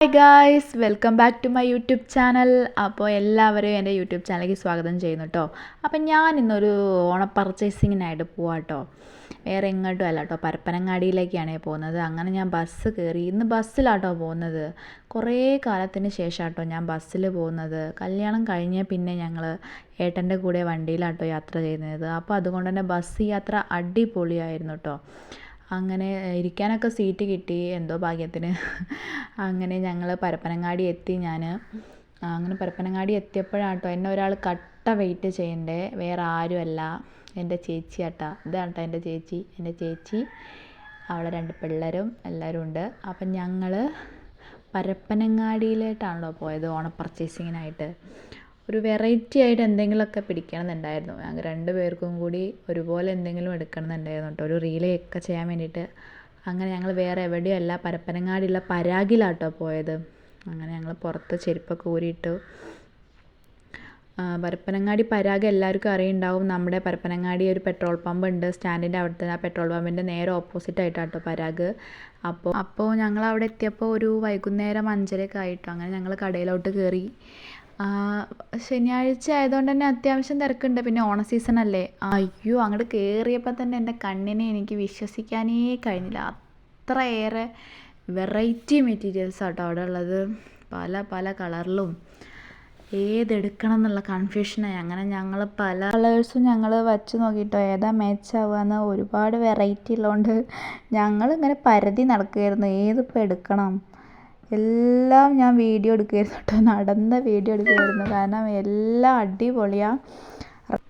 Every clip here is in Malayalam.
Hi guys welcome back to my YouTube channel അപ്പോൾ എല്ലാവരെയും എന്റെ യൂട്യൂബ് ചാനലിലേക്ക് സ്വാഗതം ചെയ്യുന്നു കേട്ടോ അപ്പം ഞാൻ ഇന്നൊരു ഓണ പർച്ചേസിങ്ങിനായിട്ട് പോവാം കേട്ടോ വേറെ എങ്ങോട്ടും അല്ല കേട്ടോ പരപ്പനങ്ങാടിയിലേക്കാണ് പോകുന്നത്. അങ്ങനെ ഞാൻ ബസ് കയറി ഇന്ന് ബസ്സിലാട്ടോ പോകുന്നത്. കുറേ കാലത്തിന് ശേഷം കേട്ടോ ഞാൻ ബസ്സിൽ പോകുന്നത്. കല്യാണം കഴിഞ്ഞ പിന്നെ ഞങ്ങൾ ഏട്ടന്റെ കൂടെ വണ്ടിയിലാട്ടോ യാത്ര ചെയ്യുന്നത്. അപ്പോൾ അതുകൊണ്ട് തന്നെ ബസ് യാത്ര അടിപൊളിയായിരുന്നു കേട്ടോ അങ്ങനെ ഇരിക്കാനൊക്കെ സീറ്റ് കിട്ടി. എന്തോ ഭാഗ്യത്തിന്. അങ്ങനെ ഞങ്ങൾ പരപ്പനങ്ങാടി എത്തി ഞാൻ അങ്ങനെ പരപ്പനങ്ങാടി എത്തിയപ്പോഴാണ് കേട്ടോ എന്നെ ഒരാൾ കട്ട വെയിറ്റ് ചെയ്യണ്ടേ. വേറെ ആരുമല്ല. എന്റെ ചേച്ചി ആട്ടാ. ഇതാണ് കേട്ടോ എന്റെ ചേച്ചി. എന്റെ ചേച്ചി അവളെ രണ്ട് പിള്ളേരും എല്ലാവരും ഉണ്ട്. അപ്പം ഞങ്ങൾ പരപ്പനങ്ങാടിയിലേട്ടാണല്ലോ പോയത് ഓണ പർച്ചേസിങ്ങിനായിട്ട് ഒരു വെറൈറ്റി ആയിട്ട് എന്തെങ്കിലുമൊക്കെ പിടിക്കണം എന്നുണ്ടായിരുന്നു ഞങ്ങൾ രണ്ട് പേർക്കും കൂടി ഒരുപോലെ എന്തെങ്കിലും എടുക്കണം എന്നുണ്ടായിരുന്നു കേട്ടോ. ഒരു റീലേ ഒക്കെ ചെയ്യാൻ വേണ്ടിയിട്ട്. അങ്ങനെ ഞങ്ങൾ വേറെ എവിടെയല്ല പരപ്പനങ്ങാടിയുള്ള പരാഗിലാട്ടോ പോയത്. അങ്ങനെ ഞങ്ങൾ പുറത്ത് ചെരുപ്പൊക്കെ ഊരിയിട്ടു. പരപ്പനങ്ങാടി പരാഗ് എല്ലാവർക്കും അറിയുണ്ടാവും. നമ്മുടെ പരപ്പനങ്ങാടി ഒരു പെട്രോൾ പമ്പ് ഉണ്ട്. സ്റ്റാൻഡിന്റെ അവിടുത്തെ ആ പെട്രോൾ പമ്പിന്റെ നേരെ ഓപ്പോസിറ്റ് ആയിട്ടാട്ടോ പരാഗ്. അപ്പോൾ അപ്പോൾ ഞങ്ങൾ അവിടെ എത്തിയപ്പോൾ ഒരു വൈകുന്നേരം അഞ്ചരയൊക്കെ ആയിട്ടോ. അങ്ങനെ ഞങ്ങൾ കടയിലോട്ട് കയറി ശനിയാഴ്ച ആയതുകൊണ്ട് തന്നെ അത്യാവശ്യം തിരക്കുണ്ട്. പിന്നെ ഓണ സീസൺ അല്ലേ? അയ്യോ അങ്ങോട്ട് കയറിയപ്പോൾ തന്നെ എന്റെ കണ്ണിനെ എനിക്ക് വിശ്വസിക്കാനേ കഴിഞ്ഞില്ല. അത്രയേറെ വെറൈറ്റി മെറ്റീരിയൽസ് ആട്ടോ അവിടെ ഉള്ളത്. പല പല കളറിലും ഏതെടുക്കണം എന്നുള്ള കൺഫ്യൂഷനായി അങ്ങനെ ഞങ്ങൾ പല കളേഴ്സും ഞങ്ങൾ വച്ച് നോക്കിയിട്ടോ ഏതാ മാച്ച് ആവുകയെന്ന് ഒരുപാട് വെറൈറ്റി ഉള്ളതുകൊണ്ട് ഞങ്ങൾ ഇങ്ങനെ പരതി നടക്കുകയായിരുന്നു. ഏതിപ്പോൾ എടുക്കണം? എല്ലാം ഞാൻ വീഡിയോ എടുക്കുകയായിരുന്നു കേട്ടോ. നടന്ന വീഡിയോ എടുക്കുകയായിരുന്നു കാരണം എല്ലാം അടിപൊളിയാണ്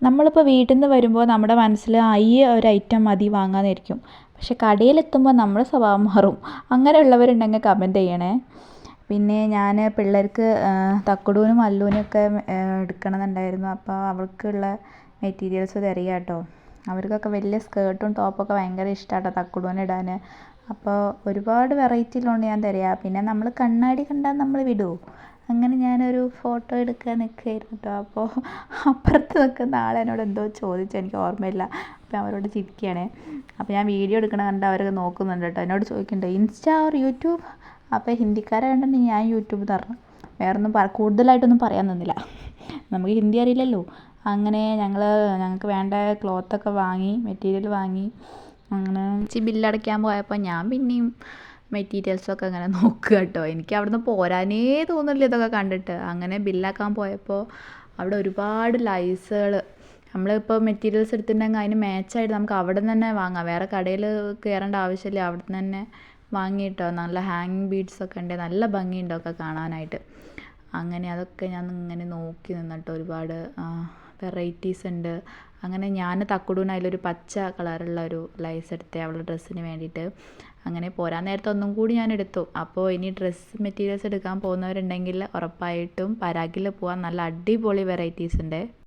നമ്മളിപ്പോൾ വീട്ടിൽ നിന്ന് വരുമ്പോൾ നമ്മുടെ മനസ്സിൽ അയ്യ ഒരു ഐറ്റം മതി വാങ്ങാമെന്നായിരിക്കും പക്ഷെ കടയിലെത്തുമ്പോൾ നമ്മുടെ സ്വഭാവം മാറും. അങ്ങനെയുള്ളവരുണ്ടെങ്കിൽ കമന്റ് ചെയ്യണേ. പിന്നെ ഞാൻ പിള്ളേർക്ക് തക്കുടൂനും അല്ലൂനും ഒക്കെ എടുക്കണമെന്നുണ്ടായിരുന്നു. അപ്പോൾ അവർക്കുള്ള മെറ്റീരിയൽസ് തരിക കേട്ടോ. അവർക്കൊക്കെ വലിയ സ്കേർട്ടും ടോപ്പൊക്കെ ഭയങ്കര ഇഷ്ടമാണ് കേട്ടോ ഇടാൻ അപ്പോൾ ഒരുപാട് വെറൈറ്റി ഉള്ളതുകൊണ്ട് ഞാൻ തരാം. പിന്നെ നമ്മൾ കണ്ണാടി കണ്ടാൽ നമ്മൾ വിടുമോ അങ്ങനെ ഞാനൊരു ഫോട്ടോ എടുക്കാൻ നിൽക്കുകയായിരുന്നു കേട്ടോ അപ്പോൾ അപ്പുറത്ത് നിൽക്കുന്ന ആൾ എന്നോട് എന്തോ ചോദിച്ചു. എനിക്ക് ഓർമ്മയില്ല. അപ്പോൾ അവരോട് ചിരിക്കുകയാണ് അപ്പോൾ ഞാൻ വീഡിയോ എടുക്കണ കണ്ട് അവരൊക്കെ നോക്കുന്നുണ്ട് കേട്ടോ. എന്നോട് ചോദിക്കുന്നുണ്ട് ഇൻസ്റ്റാ ഓർ യൂട്യൂബ്? അപ്പോൾ ഹിന്ദിക്കാരെ കണ്ടിട്ട് ഞാൻ യൂട്യൂബ് തരണം. വേറൊന്നും പറ കൂടുതലായിട്ടൊന്നും പറയാൻ നിന്നില്ല. നമുക്ക് ഹിന്ദി അറിയില്ലല്ലോ. അങ്ങനെ ഞങ്ങൾ ഞങ്ങൾക്ക് വേണ്ട ക്ലോത്തൊക്കെ വാങ്ങി മെറ്റീരിയൽ വാങ്ങി അങ്ങനെ ചി ബില്ലടയ്ക്കാൻ പോയപ്പോൾ ഞാൻ പിന്നെയും മെറ്റീരിയൽസൊക്കെ അങ്ങനെ നോക്കുക കേട്ടോ. എനിക്ക് അവിടുന്ന് പോരാനേ തോന്നില്ല ഇതൊക്കെ കണ്ടിട്ട്. അങ്ങനെ ബില്ലാക്കാൻ പോയപ്പോൾ അവിടെ ഒരുപാട് ലൈസുകൾ നമ്മളിപ്പോൾ മെറ്റീരിയൽസ് എടുത്തിട്ടുണ്ടെങ്കിൽ അതിന് മാച്ചായിട്ട് നമുക്ക് അവിടെ നിന്ന് തന്നെ വാങ്ങാം. വേറെ കടയിൽ കയറേണ്ട ആവശ്യമില്ല. അവിടെ നിന്ന് തന്നെ വാങ്ങിയിട്ടോ. നല്ല ഹാങ്ങിങ് ബീഡ്സ് ഒക്കെ ഉണ്ട്. നല്ല ഭംഗിയുണ്ടോ ഒക്കെ കാണാനായിട്ട്. അങ്ങനെ അതൊക്കെ ഞാൻ ഇങ്ങനെ നോക്കി നിന്നിട്ട് ഒരുപാട് വെറൈറ്റീസ് ഉണ്ട്. അങ്ങനെ ഞാൻ തക്കുടൂന് അതിലൊരു പച്ച കളറുള്ള ഒരു ലൈസ് എടുത്തേ അവളുടെ ഡ്രസ്സിന് വേണ്ടിയിട്ട്. അങ്ങനെ പോരാൻ നേരത്തെ ഒന്നും കൂടി ഞാൻ എടുത്തു. അപ്പോൾ ഇനി ഡ്രസ്സ് മെറ്റീരിയൽസ് എടുക്കാൻ പോകുന്നവരുണ്ടെങ്കിൽ ഉറപ്പായിട്ടും പരാഗിൽ പോകാൻ നല്ല അടിപൊളി വെറൈറ്റീസ് ഉണ്ട്.